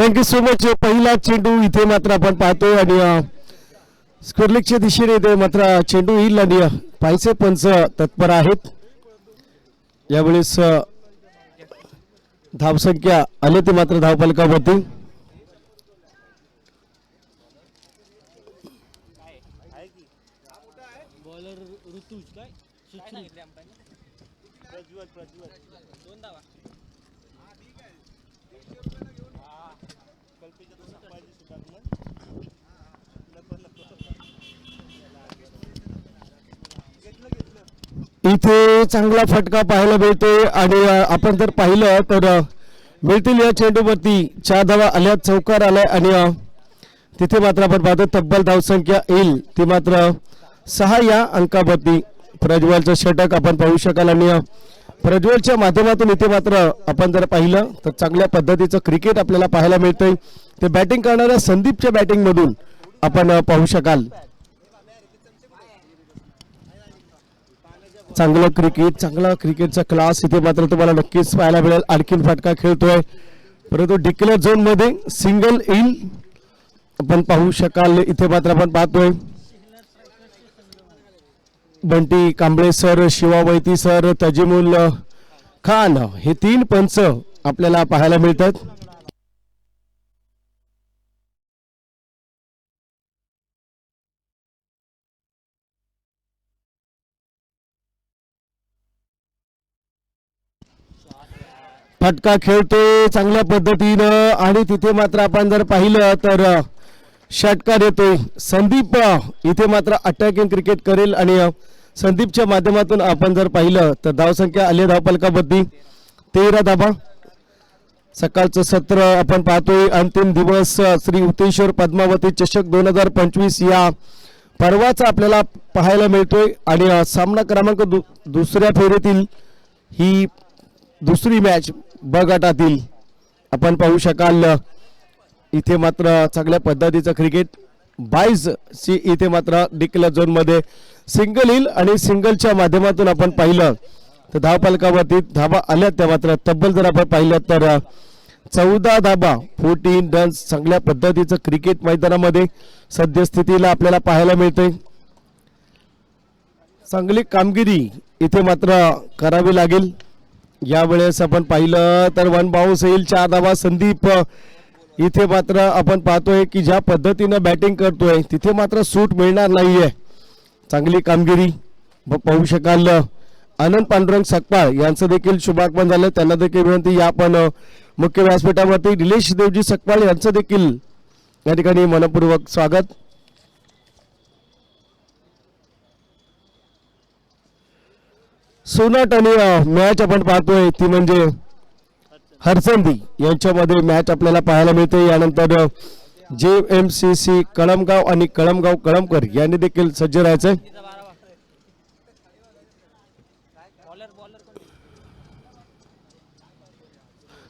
Thank you so much पहिला चेंडू इथे मात्र आपण पाहतो आणि स्कोरलेकच्या दिशेने इथे मात्र चेंडू येईल आणि पाहिजे पंच तत्पर आहेत. यावेळेस धावसंख्या आले ते मात्र धावपालकावरती. इथे चांगला फटका पाहायला मिळतोय आणि आपण जर पाहिलं तर मिळतील या चेंडूवरती चार धावा आल्या चौकार आलाय आणि तिथे मात्र आपण पाहतो तब्बल धावसंख्या येईल. ती मात्र सहा या अंकावरती प्रज्वलचं षटक आपण पाहू शकाल आणि प्रज्वलच्या माध्यमातून इथे मात्र आपण जर पाहिलं तर चांगल्या पद्धतीचं क्रिकेट आपल्याला पाहायला मिळतंय. ते बॅटिंग करणाऱ्या संदीपच्या बॅटिंगमधून आपण पाहू शकाल. चांगलं क्रिकेट चांगला क्रिकेटचा क्लास इथे मात्र तुम्हाला नक्कीच पाहायला मिळेल. आणखीन फटका खेळतोय. परंतु डिक्लेअर झोनमध्ये सिंगल येईल आपण पाहू शकाल. इथे मात्र आपण पाहतोय. बंटी कांबळे सर शिवा वैती सर तजिमुल खान हे तीन पंच आपल्याला पाहायला मिळतात. फटका खेळतोय चांगल्या पद्धतीनं आणि तिथे मात्र आपण जर पाहिलं तर षटकार येतोय संदीप इथे मात्र अटॅकिंग क्रिकेट करेल आणि संदीपच्या माध्यमातून आपण जर पाहिलं तर धावसंख्या आली धावपालकाबद्दल तेरा धाबा सकाळचं सत्र आपण पाहतोय. अंतिम दिवस श्री उतेश्वर पद्मावती चषक दोन हजार पंचवीस या पर्वाचा आपल्याला पाहायला मिळतोय. आणि सामना क्रमांक दु दुसऱ्या फेरीतील ही दुसरी मॅच ब गटातील आपण पाहू शकाल इथे मात्र चांगल्या पद्धतीचं क्रिकेट बाईज सी इथे मात्र डिक्लेअर झोनमध्ये सिंगल येईल आणि सिंगलच्या माध्यमातून आपण पाहिलं तर धावपालकावरती धाबा आल्या त्या मात्र. तब्बल जर आपण पाहिलं तर चौदा धाबा फोर्टीन रन्स चांगल्या पद्धतीचं क्रिकेट मैदानामध्ये सद्यस्थितीला आपल्याला पाहायला मिळते चांगली कामगिरी इथे मात्र करावी लागेल. यावेळेस आपण पाहिलं तर वन बाउन्स येईल चार धावा. संदीप इथे मात्र आपण पाहतोय की ज्या पद्धतीनं बॅटिंग करतोय तिथे मात्र सूट मिळणार नाहीये. चांगली कामगिरी पाहू शकाल. आनंद पांडुरंग सकपाळ यांचं देखील शुभागमन झालं. त्यांना देखील विनंती या पण मुख्य व्यासपीठावरती. निलेश देवजी सकपाळ यांचं देखील या ठिकाणी मनपूर्वक स्वागत. सोनाट आणि मॅच आपण पाहतोय ती म्हणजे हरसंधी यांच्यामध्ये मॅच आपल्याला पाहायला मिळते. यानंतर जे एम सी सी कळमगाव आणि कळमगाव कळमकर यांनी देखील सज्ज राहायचंय.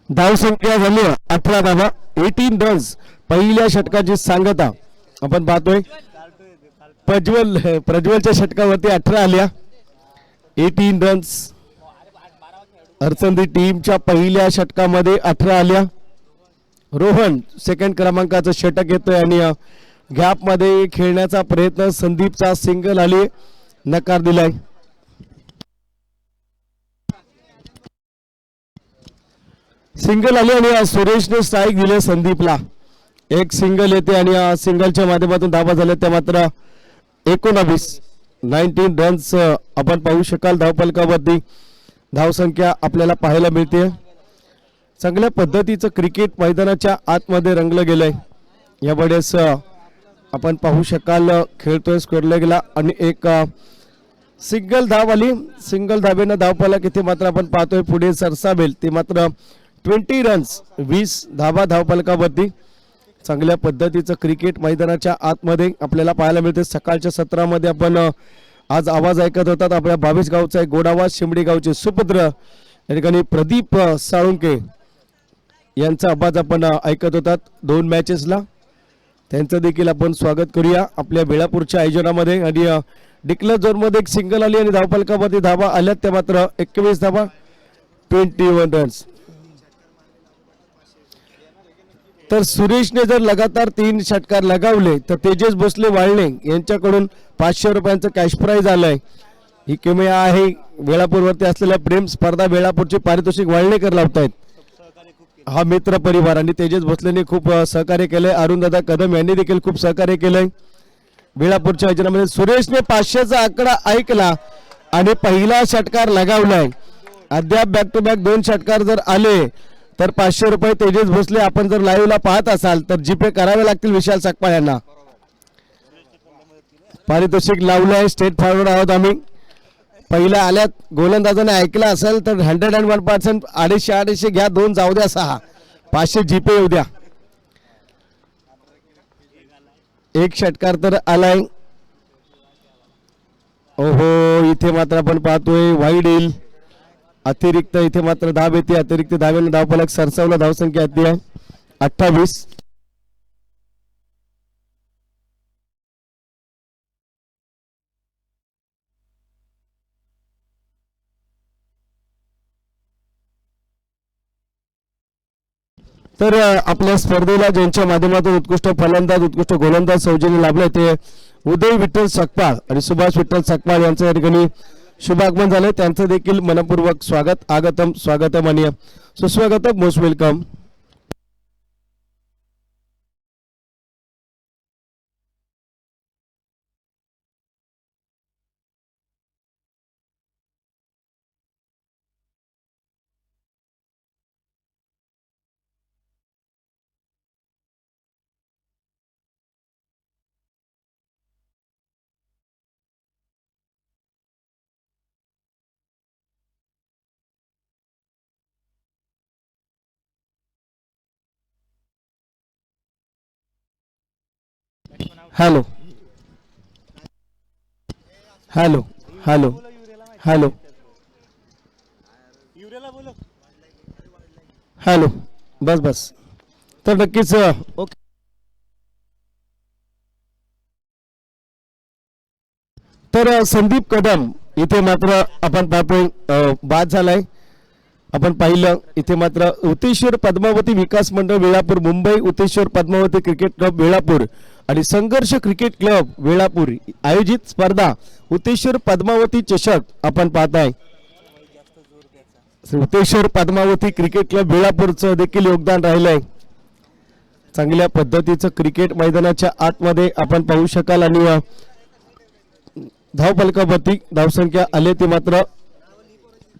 धावसंख्या झाली अठरा धावा एटीन रन्स पहिल्या षटकाची सांगता आपण पाहतोय. प्रज्वल प्रज्वलच्या षटकावरती अठरा आल्या. एटीन रन्स हरचंदी टीमच्या पहिल्या षटकामध्ये अठरा आल्या. रोहन सेकंड क्रमांकाचं षटक येतोय आणि गॅपमध्ये खेळण्याचा प्रयत्न संदीपचा सिंगल आली. नकार दिलाय. सिंगल आली आणि सुरेशने स्ट्राईक दिले संदीपला. एक सिंगल येते आणि सिंगलच्या माध्यमातून धाबा झाल्या. त्या मात्र एकोणावीस. नाईन्टीन रन्स आपण पाहू शकाल धावपलकावरती. धावसंख्या आपल्याला पाहायला मिळते. चांगल्या पद्धतीचं क्रिकेट मैदानाच्या आतमध्ये रंगलं गेलंय. यावेळेस वेळेस आपण पाहू शकाल खेळतोय स्कोरला गेला आणि एक सिंगल धाव आली सिंगल धावेनं धावफलक इथे मात्र आपण पाहतोय पुढे सरसावेल. ते मात्र ट्वेंटी रन्स वीस धावा धावफलकावरती चांगल्या पद्धतीचं क्रिकेट मैदानाच्या आतमध्ये आपल्याला पाहायला मिळते. सकाळच्या सत्रामध्ये आपण आज आवाज ऐकत होतात आपल्या बावीस गावचा एक गोडावा शिमडी गावचे सुपुत्र या ठिकाणी प्रदीप साळुंके यांचा आवाज आपण ऐकत होतात दोन मॅचेसला. त्यांचं देखील आपण स्वागत करूया आपल्या वेळापूरच्या आयोजनामध्ये. आणि डिक्लेअर झोनमध्ये एक सिंगल आली आणि धावपालकामध्ये धावा आल्यात. त्या मात्र एकवीस धावा ट्वेंटी वन रन्स. तर सुरेशने जर लगातार तीन षटकार लगावले तर तेजस भोसले वाळणे यांच्याकडून पाचशे रुपयांचं कॅश प्राईज आलंय. ही किमया आहे. वेळापूरवरती असलेल्या प्रेम स्पर्धा वेळापूरचे पारितोषिक वाळणेकर लावतायत. हा मित्र परिवार आणि तेजस भोसलेने खूप सहकार्य केलंय. अरुणदादा कदम यांनी देखील खूप सहकार्य केलंय. वेळापूरच्या आयोजनामध्ये सुरेशने पाचशेचा आकडा ऐकला आणि पहिला षटकार लगावलाय. अद्याप बॅक टू बॅक दोन षटकार जर आले तर पाचशे रुपये तेजस भोसले आपण जर लाईव्हला पाहत असाल तर जीपे करावे लागतील विशाल सकपाळ यांना. पारितोषिक लावलं आहे स्टेट फॉरवर्ड आहोत आम्ही. पहिल्या आल्यात गोलंदाजाने ऐकलं असेल तर हंड्रेड अँड वन पर्सेंट अडीचशे अडीचशे घ्या दोन जाऊ द्या सहा. पाचशे जीपे येऊ द्या. एक षटकार तर आलाय. ओहो इथे मात्र आपण पाहतोय वाईड येईल अतिरिक्त इथे मात्र धाव येते. अतिरिक्त धावेने धावफलक सरसावला धावसंख्या येते आहे. अठ्ठावीस. तर आपल्या स्पर्धेला ज्यांच्या माध्यमातून उत्कृष्ट फलंदाज उत्कृष्ट गोलंदाज सौजन्य लाभले ते उदय विठ्ठल सकपाळ आणि सुभाष विठ्ठल सकपाळ यांच्या ठिकाणी शुभागमन झालं त्यांचं देखील मनपूर्वक स्वागत आगतम स्वागतम आणि सुस्वागतम. Most welcome hello. Hello hello hello. Hello बस बस. तर नक्कीच ओके. तर संदीप कदम इथे मात्र आपण पाहतोय बाद झालाय. आपण पाहिलं इथे मात्र उतेश्वर पद्मावती विकास मंडळ वेळापूर मुंबई उतेश्वर पद्मावती क्रिकेट क्लब वेळापूर. आणि संघर्ष क्रिकेट क्लब वेळापूर आयोजित स्पर्धा उतेश्वर पद्मावती चषक आपण पाहताय. उतेश्वर पद्मावती क्रिकेट क्लब वेळापूरचं देखील योगदान राहिलंय. चांगल्या पद्धतीचं क्रिकेट मैदानाच्या आतमध्ये आपण पाहू शकाल आणि अ, धावफलकावरती धावसंख्या आले ती मात्र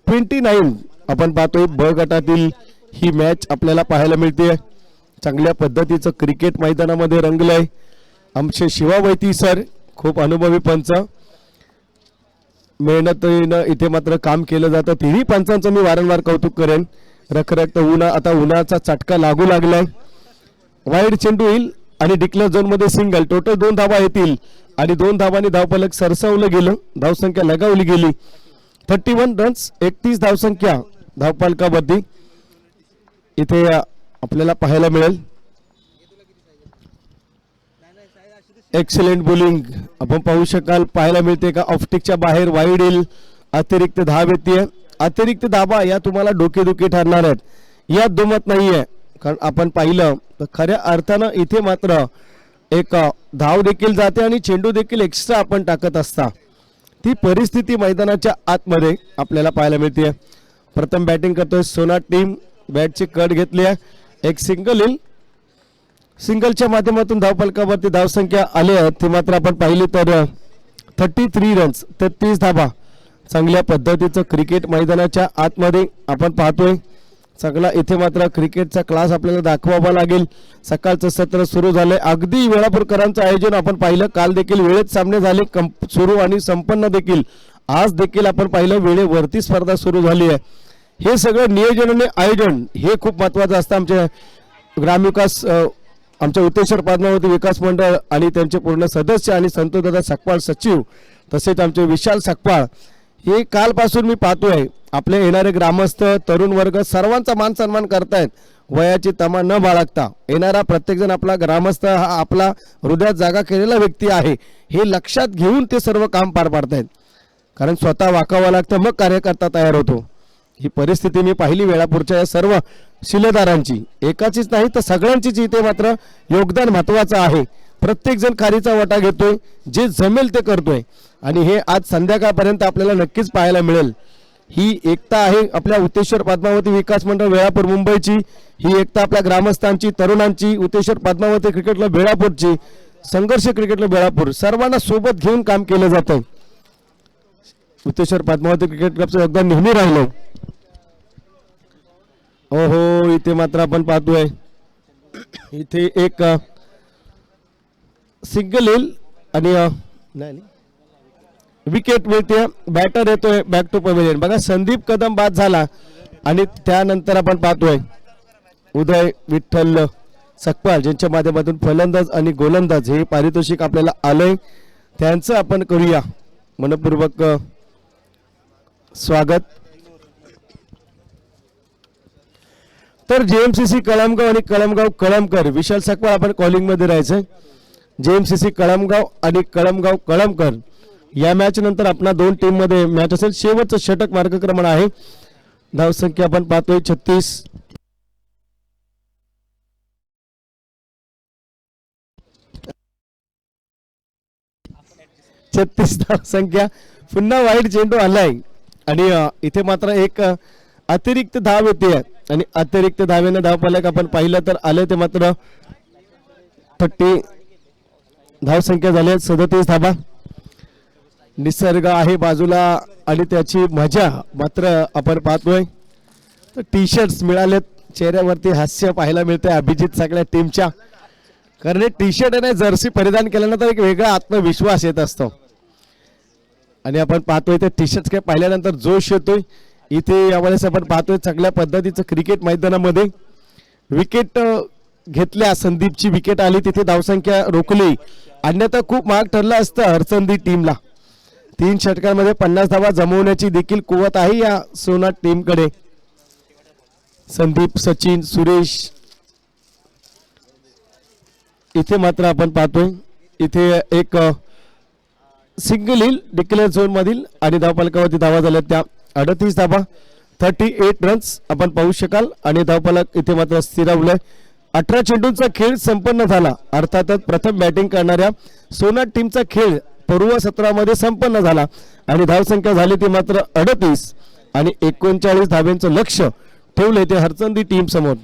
ट्वेंटी नाईन आपण पाहतोय ब गटातील ही मॅच आपल्याला पाहायला मिळते चांगल्या पद्धतीचं क्रिकेट मैदानामध्ये रंगलंय. आमचे शिवावैती सर खूप अनुभवी पंच. मेहनतीनं इथे मात्र काम केलं जातं. तेही पंचांचं मी वारंवार कौतुक करेन. रखरख उन्हा आता उन्हाचा चटका लागू लागलाय. वाईड चेंडू येईल आणि डिक्लेअर झोनमध्ये सिंगल. टोटल दोन धावा येतील आणि दोन धावांनी धावफलक सरसावलं गेलं. धावसंख्या लगावली गेली. थर्टी वन रन्स एकतीस धावसंख्या धावपालकावरती इथे आपल्याला पाहायला मिळेल. एक्सलेंट बोलिंग आपण पाहू शकाल पाहायला मिळते का ऑफ्टिकच्या बाहेर वाईड येईल अतिरिक्त धाव येते. अतिरिक्त धाबा या तुम्हाला डोकेदुखी ठरणार आहेत. यात दुमत नाहीये. कारण आपण पाहिलं तर खऱ्या अर्थानं इथे मात्र एक धाव देखील जाते आणि चेंडू देखील एक्स्ट्रा आपण टाकत असता. ती परिस्थिती मैदानाच्या आतमध्ये आपल्याला पाहायला मिळते. प्रथम बॅटिंग करतोय सोना टीम बॅटची कट घेतली आहे. एक सिंगल येईल सिंगलच्या माध्यमातून धावफलकावरती धावसंख्या आली आहे. ती मात्र आपण पाहिली तर थर्टी थ्री रन्स तेहतीस धाबा. चांगल्या पद्धतीचं क्रिकेट मैदानाच्या आतमध्ये आपण पाहतोय. चांगला इथे मात्र क्रिकेटचा क्लास आपल्याला दाखवावा लागेल. सकाळचं सत्र सुरू झालंय. अगदी वेळापूरकरांचं आयोजन आपण पाहिलं. काल देखील वेळेत सामने झाले. कंप सुरू आणि संपन्न देखील. आज देखील आपण पाहिलं वेळेवरती स्पर्धा सुरू झाली आहे. हे सगळं नियोजन आणि आयोजन हे खूप महत्वाचं असतं आमच्या ग्रामविकास आमच्या उत्तेश्वर पद्मावती विकास मंडळ आणि त्यांचे पूर्ण सदस्य आणि संतोषदादा सकपाळ सचिव तसेच आमचे विशाल सकपाळ हे कालपासून मी पाहतोय. आपले येणारे ग्रामस्थ तरुण वर्ग सर्वांचा मान सन्मान करतायत. वयाची तमा न बाळगता. येणारा प्रत्येकजण आपला ग्रामस्थ हा आपला हृदयात जागा केलेला व्यक्ती आहे. हे लक्षात घेऊन ते सर्व काम पार पाडतायत. कारण स्वतः वाकावं लागतं मग कार्यकर्ता तयार होतो. ही परिस्थिती मी पाहिली वेळापूरच्या या सर्व शिलेदारांची. एकाचीच नाही तर सगळ्यांचीच इथे मात्र योगदान महत्वाचं आहे. प्रत्येक जण खारीचा वाटा घेतोय जे जमेल ते करतोय. आणि हे आज संध्याकाळपर्यंत आपल्याला नक्कीच पाहायला मिळेल. ही एकता आहे आपल्या उतेश्वर पद्मावती विकास मंडळ वेळापूर मुंबईची. ही एकता आपल्या ग्रामस्थांची तरुणांची उतेश्वर पद्मावती क्रिकेट क्लब वेळापूरची संघर्ष क्रिकेट क्लब वेळापूर. सर्वांना सोबत घेऊन काम केलं जातं उतेश्वर पद्मावती क्रिकेट क्लबचं योगदान नेहमी राहिलं हो हो इथे मात्र आपण पाहतोय. इथे एक सिंगल येईल आणि नाही विकेट मिळते बॅटर येतोय बॅक टू पवेलियन बघा संदीप कदम बाद झाला आणि त्यानंतर आपण पाहतोय उदय विठ्ठल सकपाल ज्यांच्या माध्यमातून फलंदाज आणि गोलंदाज हे पारितोषिक आपल्याला आलंय. त्यांचं आपण करूया. मनपूर्वक स्वागत. तर जेएमसीसी कळमगाव आणि कळमगाव कळमकर विशाल सकवाळ आपण कॉलिंगमध्ये राहायचंय. जेएमसीसी कळमगाव आणि कळमगाव कळमकर या मॅच नंतर आपला दोन टीममध्ये मॅच असेल. शेवटचं षटक मार्गक्रमण आहे. धावसंख्या आपण पाहतोय छत्तीस. छत्तीस धावसंख्या पुन्हा वाईट चेंडू आलाय. आणि इथे मात्र एक अतिरिक्त धाव येते. आणि अतिरिक्त धावेनं धावपालक आपण पाहिलं तर आलं ते मात्र थर्टी धावसंख्या झाली सदतीस धाबा निसर्ग आहे बाजूला आणि त्याची मजा मात्र आपण पाहतोय. तर टी शर्ट्स मिळालेत. चेहऱ्यावरती हास्य पाहायला मिळतंय अभिजित सगळ्या टीमच्या कारण टी शर्ट आणि जर्सी परिधान केल्यानंतर एक वेगळा आत्मविश्वास येत असतो. आणि आपण पाहतोय ते टी शर्ट काय पाहिल्यानंतर जोश येतोय. इथे यावेळेस आपण पाहतोय चांगल्या पद्धतीचं क्रिकेट मैदानामध्ये. विकेट घेतल्या संदीपची विकेट आली तिथे धावसंख्या रोखली. अन्यथा खूप महाग ठरलं असतं हरचंदी टीमला तीन षटकांमध्ये पन्नास धावा जमवण्याची देखील कुवत आहे या सोना टीमकडे संदीप सचिन सुरेश. इथे मात्र आपण पाहतोय. इथे एक सिंगल हिल डिक्लेअर झोन मधील आणि धावपालकावरती धावा झाल्या त्या अडतीस धावा थर्टी एट रन्स आपण पाहू शकाल. आणि धावपालक इथे मात्र स्थिरावलंय अठरा चेंडूंचा खेळ संपन्न झाला. अर्थातच प्रथम बॅटिंग करणाऱ्या सोना टीमचा खेळ पूर्व सत्रामध्ये संपन्न झाला. आणि धावसंख्या झाली ती मात्र अडतीस. आणि एकोणचाळीस धाव्यांचं लक्ष ठेवलंय ते हरचंदी टीम समोर.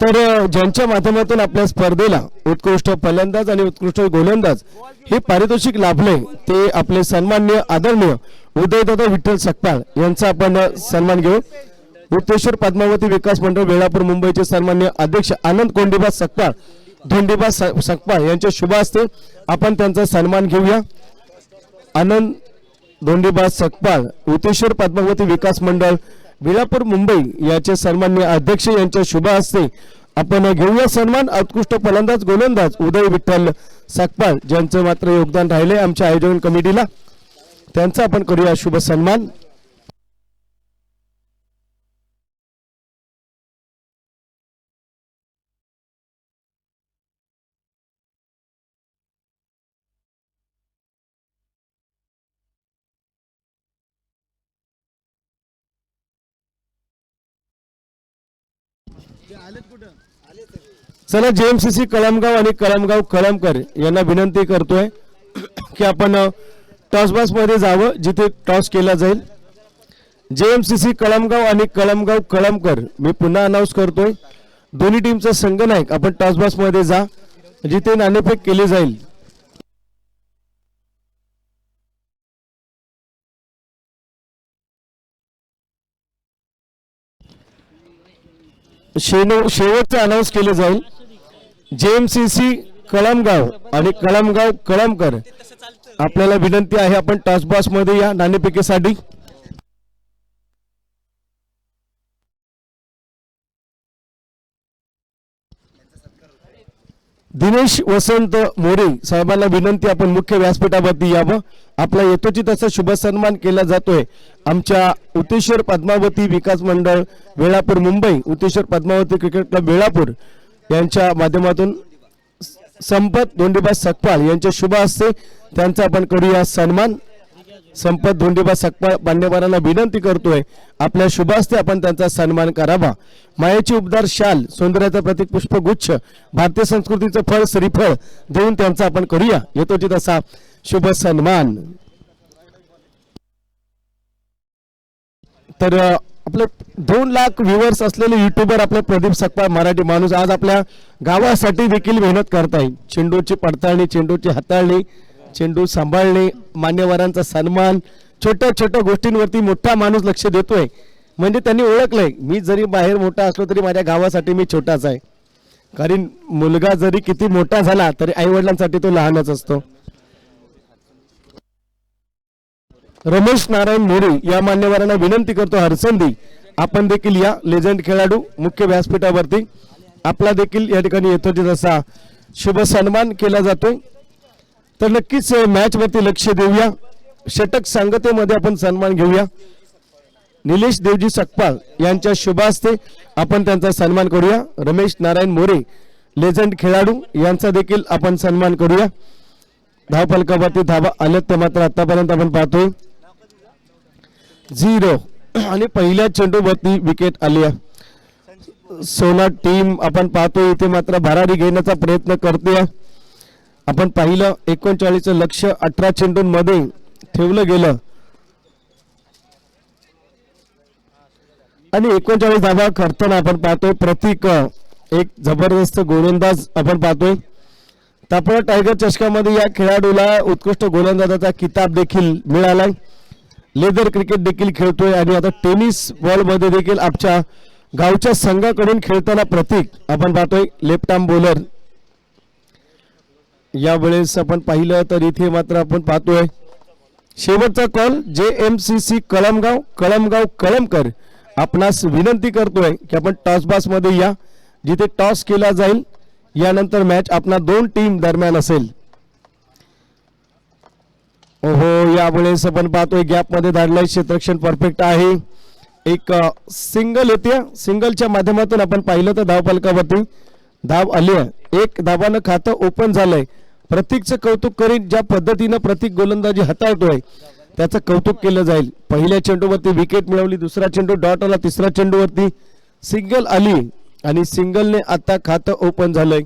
तर ज्यांच्या माध्यमातून आपल्या स्पर्धेला उत्कृष्ट फलंदाज आणि उत्कृष्ट गोलंदाज हे पारितोषिक लाभले ते आपले सन्मान्य आदरणीय उदयदादा विठ्ठल सकपाळ यांचा आपण सन्मान घेऊ. उत्तेश्वर पद्मावती विकास मंडळ वेळापूर मुंबईचे सन्मान्य अध्यक्ष आनंद कोंडीबा सकपाळ धोंडीबा सकपाळ यांच्या शुभ हस्ते आपण त्यांचा सन्मान घेऊया. आनंद धोंडीबा सकपाळ उतेश्वर पद्मावती विकास मंडळ विलापूर मुंबई याचे सन्मान्य अध्यक्ष यांच्या शुभ हस्ते आपण घेऊया सन्मान. उत्कृष्ट फलंदाज गोलंदाज उदय विठ्ठल सकपाळ ज्यांचं मात्र योगदान राहिले आमच्या आयोजन कमिटीला. त्यांचा आपण करूया शुभ सन्मान. चला जेएमसीसी कळमगाव आणि कळमगाव कळमकर यांना विनंती करतोय की आपण टॉसबासमध्ये जावं जिथे टॉस केला जाईल. जेएमसीसी कळमगाव आणि कळमगाव कळमकर मी पुन्हा अनाऊन्स करतोय दोन्ही टीमचा संघनायक आपण टॉसबासमध्ये जा जिथे नाणेफेक केली जाईल. शेनो शेवटचं अनाऊन्स केलं जाईल. जेएमसीसी कळमगाव आणि कळमगाव कळमकर. आपल्याला विनंती आहे आपण टॉस बॉसमध्ये या नाणेपिकेसाठी दिनेश वसंत मोरे साहेबांना विनंती आपण मुख्य व्यासपीठावरती यावं. आपला यथोचित असा शुभ सन्मान केला जातोय. आमच्या उतेश्वर पद्मावती विकास मंडळ वेळापूर मुंबई उतेश्वर पद्मावती क्रिकेट क्लब वेळापूर यांच्या माध्यमातून संपत धोंडीबा सकपाल यांच्या शुभ हस्ते त्यांचा आपण करूया सन्मान. संपत धोंडीबा सकपाळ मान्यवरांना विनंती करतोय. आपल्या शुभास्ते आपण त्यांचा सन्मान करावा. मायेची उबदार शाल सौंदर्याचा प्रतीक पुष्पगुच्छ भारतीय संस्कृतीचं फळ श्रीफळ देऊन त्यांचा आपण करूया. येतोचित असा शुभ सन्मान. तर आपले दोन लाख व्ह्युअर्स असलेले युट्यूबर आपले प्रदीप सकपाळ मराठी माणूस आज आपल्या गावासाठी देखील मेहनत करताय चेंडूची पडताळणी चेंडूची हाताळणी चेंडू सांभाळणे मान्यवरांचा सन्मान छोट्या छोट्या गोष्टींवरती मोठा माणूस लक्ष देतोय. म्हणजे त्यांनी ओळखलंय. मी जरी बाहेर मोठा असलो तरी माझ्या गावासाठी मी छोटाच आहे. कारण मुलगा जरी किती मोठा झाला तरी आई वडिलांसाठी तो लहानच असतो. रमेश नारायण मोरे या मान्यवरांना विनंती करतो हरसंधी. आपण देखील या लेजंड खेळाडू मुख्य व्यासपीठावरती. आपला देखील या ठिकाणी येतो असा शुभ सन्मान केला जातोय. तर नक्कीच मॅच वरती लक्ष देऊया. षटक सांगतेमध्ये आपण सन्मान घेऊया. निलेश देवजी सकपाल यांच्या शुभास्ते आपण त्यांचा सन्मान करूया. रमेश नारायण मोरे लेजंड खेळाडू यांचा देखील आपण सन्मान करूया. धावफलकावरती धावा आल्यात तर मात्र आतापर्यंत आपण पाहतोय. झिरो. आणि पहिल्या चेंडूवरती विकेट आली आहे सोना टीम आपण पाहतोय इथे मात्र भरारी घेण्याचा प्रयत्न करतोय. आपण पाहिलं एकोणचाळीस लक्ष अठरा चेंडूंमध्ये ठेवलं गेलं. आणि एकोणचाळीस धावा करताना आपण पाहतोय प्रतीक एक जबरदस्त गोलंदाज आपण पाहतोय. तापड टायगर चषकामध्ये या खेळाडूला उत्कृष्ट गोलंदाजाचा किताब देखील मिळालाय. लेदर क्रिकेट देखील खेळतोय आणि आता टेनिस बॉलमध्ये देखील आमच्या गावच्या संघाकडून खेळताना प्रतीक आपण पाहतोय लेफ्ट आर्म बॉलर यावेळेस आपण पाहिलं तर इथे मात्र आपण पाहतोय. शेवटचा call J M C C Kalamgaon Kalamgaon Kalamkar. आपणास विनंती करतोय की आपण टॉसबासमध्ये मध्ये या. जिथे टॉस केला जाईल यानंतर मॅच आपला दोन टीम दरम्यान असेल. ओहो यावेळेस आपण पाहतोय गॅपमध्ये धाडलाय क्षेत्रक्षण परफेक्ट आहे. एक सिंगल येते सिंगलच्या माध्यमातून आपण पाहिलं तर धावफलकावरती धाव आली आहे एक धावानं खातं ओपन झालंय. प्रतीकचं कौतुक करीन ज्या पद्धतीनं प्रतीक गोलंदाजी हाताळतोय त्याचं कौतुक केलं जाईल. पहिल्या चेंडूवरती विकेट मिळवली दुसरा चेंडू डॉट आला तिसऱ्या चेंडूवरती सिंगल आली आणि सिंगलने आता खातं ओपन झालंय.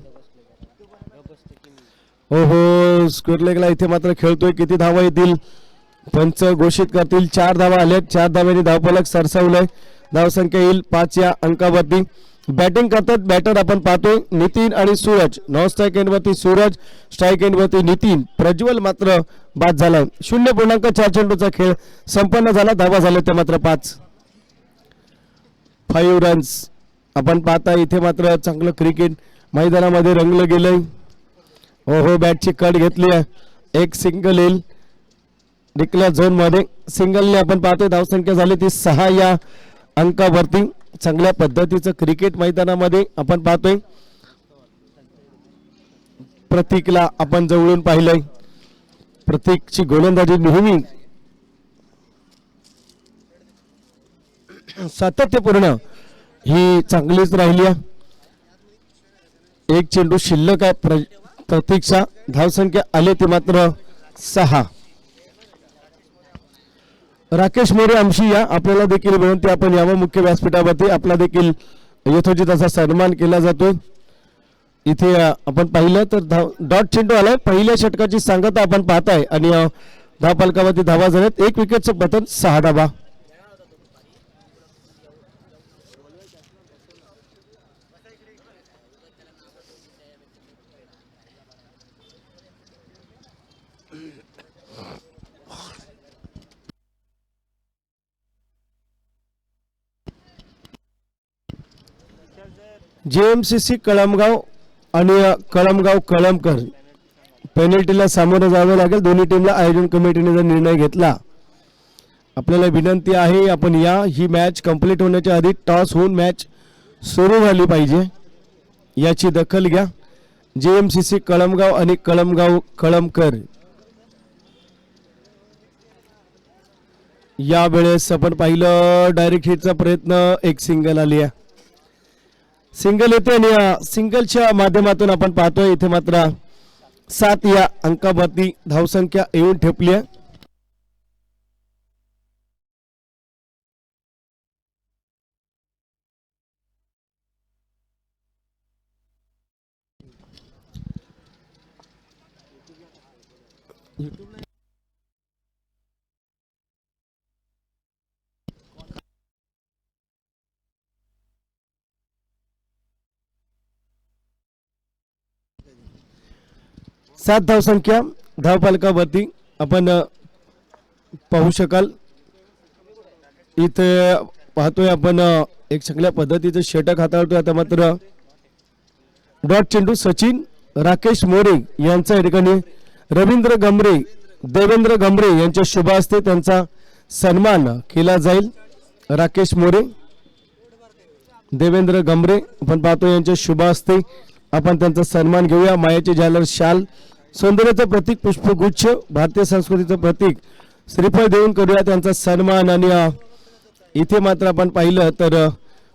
हो हो स्क्वेअर लेगला इथे मात्र खेळतोय किती धावा येतील? पंच घोषित करतील. चार धावा आल्यात चार धाव्यांनी धावफलक सरसावलंय. धावसंख्या येईल पाच या अंकावरती. बॅटिंग करतात बॅटर आपण पाहतोय. नितीन आणि सूरज. नॉन स्ट्राईक एंडवरती सूरज स्ट्राईक एंडवरती नितीन. प्रज्वल मात्र बाद झाला शून्य पूर्णांक चार चेंडूचा खेळ संपन्न झाला. धावा झाल्या ते मात्र पाच. फाईव्ह रन्स आपण पाहता इथे मात्र चांगलं क्रिकेट मैदानामध्ये रंगलं गेलंय. हो हो बॅटची कट घेतली आहे. एक सिंगल येईल. डिक्लेअर झोनमध्ये सिंगलने आपण पाहतोय धावसंख्या झाली ती सहा या अंकावरती. चांगल्या पद्धतीचं क्रिकेट मैदानामध्ये आपण पाहतोय. प्रतीकला आपण जवळून पाहिलंय. प्रतीकची गोलंदाजी नेहमी सातत्यपूर्ण. ही चांगलीच राहिली आहे. एक चेंडू शिल्लक आहे प्र प्रतीक्षा धावसंख्या आले ते मात्र सहा. राकेश मोरे आमशी या. आपल्याला देखील विनंती आपण यावं मुख्य व्यासपीठावरती. आपला देखील यथोचित असा सन्मान केला जातो. इथे आपण पाहिलं तर धाव डॉट चेंडू आलाय. पहिल्या षटकाची सांगता आपण पाहताय. आणि धावपालकावरती धावफलकावरती धावा झाल्यात. एक विकेटचं पतन सहा धावा. जे एम सी सी कळमगाव आणि कळमगाव कळमकर पेनल्टीला सामोरं जावं लागेल. दोन्ही टीमला आयोजन कमिटीने जर निर्णय घेतला आपल्याला विनंती आहे आपण या ही मॅच कंप्लीट होण्याच्या आधी टॉस होऊन मॅच सुरू झाली पाहिजे. याची दखल घ्या. जे एम सी सी कळमगाव आणि कळमगाव कळमकर यावेळेस आपण पाहिलं डायरेक्ट हिटचा प्रयत्न एक सिंगल आली आहे. सिंगल येते आणि या सिंगलच्या माध्यमातून आपण पाहतोय इथे मात्र सात या अंकावरती धावसंख्या येऊन ठेपली आहे. सात धावसंख्या धावपालकावरती आपण पाहू शकाल. इथे पाहतोय आपण एक चांगल्या पद्धतीचं षटक हाताळतोय. आता मात्र डॉट चेंडू सचिन राकेश मोरे यांचा या ठिकाणी रवींद्र गमरे देवेंद्र गमरे यांच्या शुभ हस्ते त्यांचा सन्मान केला जाईल. राकेश मोरे देवेंद्र गमरे आपण पाहतो यांच्या शुभ हस्ते आपण त्यांचा सन्मान घेऊया. मायाचे झालर शाल सौंदर्याचं प्रतीक पुष्पगुच्छ भारतीय संस्कृतीचं प्रतीक. श्रीफळ देऊन करूया त्यांचा सन्मान. आणि इथे मात्र आपण पाहिलं तर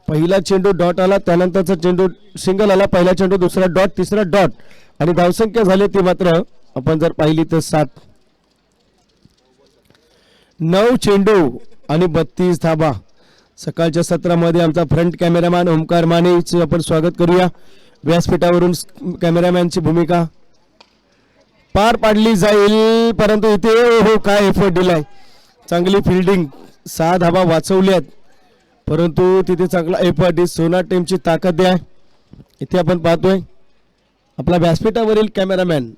पहिला चेंडू डॉट आला त्यानंतरचा चेंडू सिंगल आला पहिला चेंडू दुसरा डॉट तिसरा डॉट. आणि धावसंख्या झाली ती मात्र आपण जर पाहिली तर सात. नऊ चेंडू आणि बत्तीस धाबा. सकाळच्या सत्रामध्ये आमचा फ्रंट कॅमेरामॅन ओमकार मानेचं आपण स्वागत करूया. व्यासपीठावरून कॅमेरामॅनची भूमिका. पार पाडली जाईल परंतु इथे हो काय एफर्ट दिलाय. चांगली फिल्डिंग सहा धाबा वाचवल्यात. परंतु तिथे चांगला एफर्ट सोना टीमची ताकद आहे इथे आपण पाहतोय आपला व्यासपीठावरील कॅमेरामॅन.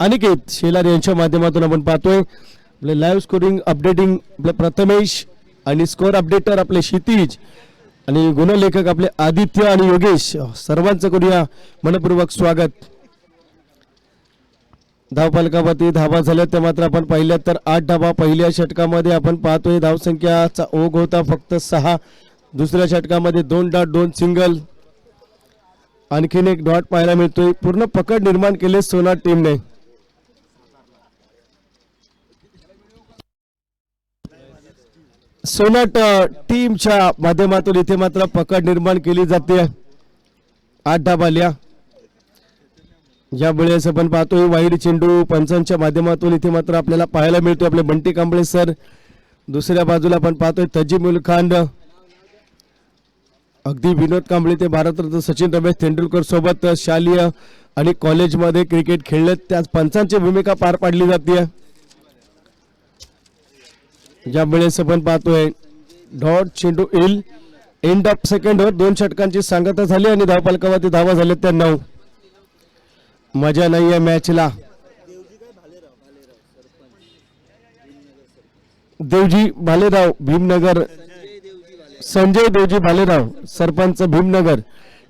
अनिकेत शेलार यांच्या माध्यमातून आपण पाहतोय आपले लाईव्ह स्कोरिंग अपडेटिंग आपले प्रथमेश आणि स्कोर अपडेटर आपले क्षितिज. आणि गुणलेखक आपले आदित्य आणि योगेश सर्वांचं करूया मनपूर्वक स्वागत. धावपालकावरती धावा झाल्या त्या मात्र आपण पाहिल्या तर आठ धावा पहिल्या षटकामध्ये आपण पाहतोय धावसंख्याचा ओघ होता फक्त सहा. दुसऱ्या षटकामध्ये दोन डॉट दोन सिंगल. आणखीन एक डॉट पाहायला मिळतोय. पूर्ण पकड निर्माण केले सोनार टीमने. सोनाट टीमच्या माध्यमातून इथे मात्र पकड निर्माण केली जाते. आठ डाबाल्या या वेळेस आपण पाहतोय वाईड चेंडू पंचांच्या माध्यमातून इथे मात्र आपल्याला पाहायला मिळतो आपले बंटी कांबळे सर. दुसऱ्या बाजूला आपण पाहतोय तजीमुल खान अगदी विनोद कांबळे ते भारतरत्न सचिन रमेश तेंडुलकर सोबत शालेय आणि कॉलेजमध्ये क्रिकेट खेळले त्याच पंचांची भूमिका पार पाडली जाते. ज्या वेळेस आपण पाहतोय डॉट चेंडू इल एंड ऑफ सेकंडवर दोन षटकांची सांगता झाली आणि धावपालकावरती धावा झाल्या त्या नऊ. मजा नाही आहे मॅचला देवजी भालेराव भीमनगर. संजय देवजी भालेराव सरपंच भीमनगर.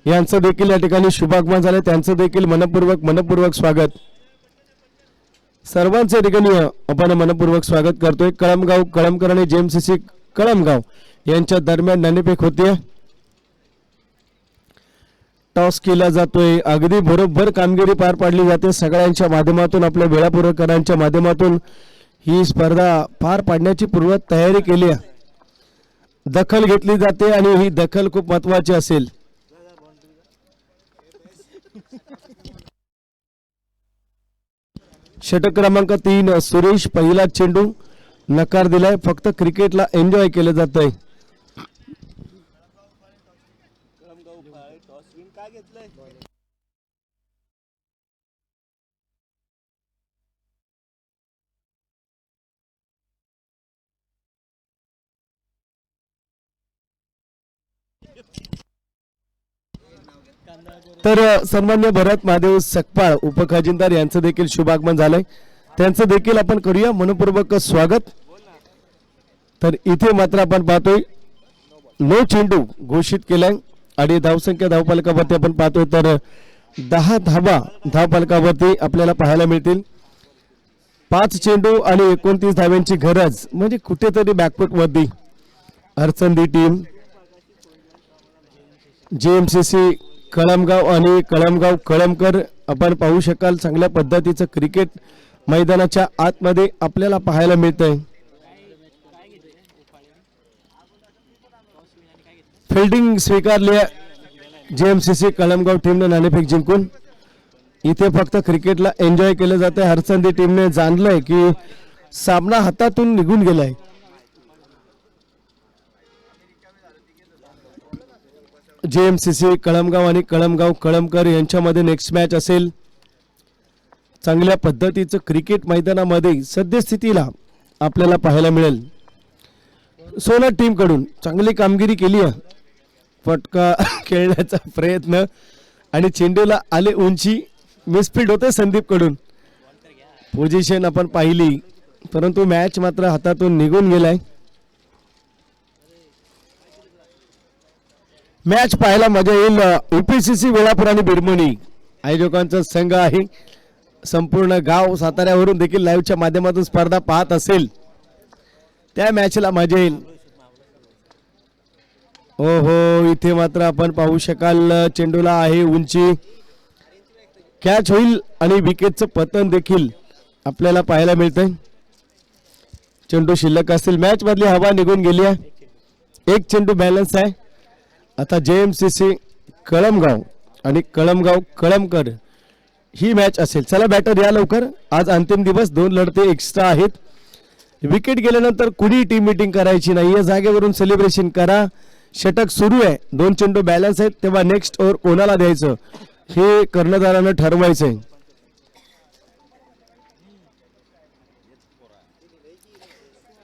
यांचं देखील या ठिकाणी शुभागमन झालं. त्यांचं देखील मनपूर्वक मनपूर्वक स्वागत. सर्वांचे ठिकाणी आपण मनपूर्वक स्वागत करतोय. कळमगाव कळमकर आणि जेएमसीसी कळमगाव यांच्या दरम्यान नाणेफेक होते. टॉस केला जातोय. अगदी बरोबर कामगिरी पार पाडली जाते. सगळ्यांच्या माध्यमातून आपल्या वेळापूर्वकरांच्या माध्यमातून ही स्पर्धा पार पाडण्याची पूर्व तयारी केली आहे. दखल घेतली जाते आणि ही दखल खूप महत्वाची असेल. षटक क्रमांक तीन सुरेश पहिला चेंडू नकार दिलाय. फक्त क्रिकेटला एन्जॉय केलं जात आहे तर सन्मान्य भरत महादेव सकपाळ उपखजिनदार यांचं देखील शुभागमन झालंय. त्यांचं देखील आपण करूया मनपूर्वक स्वागत. तर इथे मात्र आपण पाहतोय नो चेंडू घोषित केलाय आणि धावसंख्या धावपालकावरती आपण पाहतोय तर दहा धावा धावपालकावरती आपल्याला पाहायला मिळतील. पाच चेंडू आणि एकोणतीस धाव्यांची गरज म्हणजे कुठेतरी बॅकफुट वरती दी टीम जेएमसीसी कळमगाव आणि कळमगाव कळमकर आपण पाहू शकाल चांगल्या पद्धतीचं क्रिकेट मैदानाच्या आतमध्ये आपल्याला पाहायला मिळतंय. फिल्डिंग स्वीकारली जेएमसीसी कळमगाव टीमने नाणेफेक जिंकून. इथे फक्त क्रिकेटला एन्जॉय केलं जाते हरसंधी टीमने जाणलंय की सामना हातातून निघून गेलाय. जेएमसीसी कळमगाव आणि कळमगाव कळमकर यांच्यामध्ये नेक्स्ट मॅच असेल. चांगल्या पद्धतीचं क्रिकेट मैदानामध्ये सद्यस्थितीला आपल्याला पाहायला मिळेल. सोना टीमकडून चांगली कामगिरी केली आहे. फटका खेळण्याचा प्रयत्न आणि चेंडूला आले उंची मिसफील्ड होते संदीपकडून पोझिशन आपण पाहिली परंतु मॅच मात्र हातातून निघून गेलाय. मॅच पाहायला मजा येईल. युपीसीसी वेळापूर आणि बिरमणी. आयोजकांचा संघ आहे. संपूर्ण गाव साताऱ्यावरून देखील लाईव्हच्या माध्यमातून स्पर्धा पाहत असेल. त्या मॅचला मजा येईल. हो हो इथे मात्र आपण पाहू शकाल चेंडूला आहे उंची. कॅच होईल आणि विकेटचं पतन देखील आपल्याला पाहायला मिळतंय. चेंडू शिल्लक असतील. मॅच मधली हवा निघून गेली आहे. एक चेंडू बॅलन्स आहे. आता जे एम सी सी कळमगाव आणि कळमगाव कळमकर ही मॅच असेल. चला बॅटर या लवकर. आज अंतिम दिवस दोन लढते एक्स्ट्रा आहेत. विकेट गेल्यानंतर कुणी टीम मिटिंग करायची नाही या जागेवरून सेलिब्रेशन करा. षटक सुरू आहे. दोन चेंडू बॅलन्स आहेत. तेव्हा नेक्स्ट ओव्हर कोणाला द्यायचं? हे कर्णधारानं ठरवायचं आहे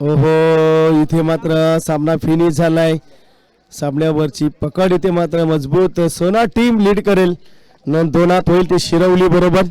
ओहो इथे मात्र सामना फिनिश झालाय. सामन्यावरची पकड इथे मात्र मजबूत. सोना टीम लीड करेल. न दोनात होईल ते शिरवली बरोबर.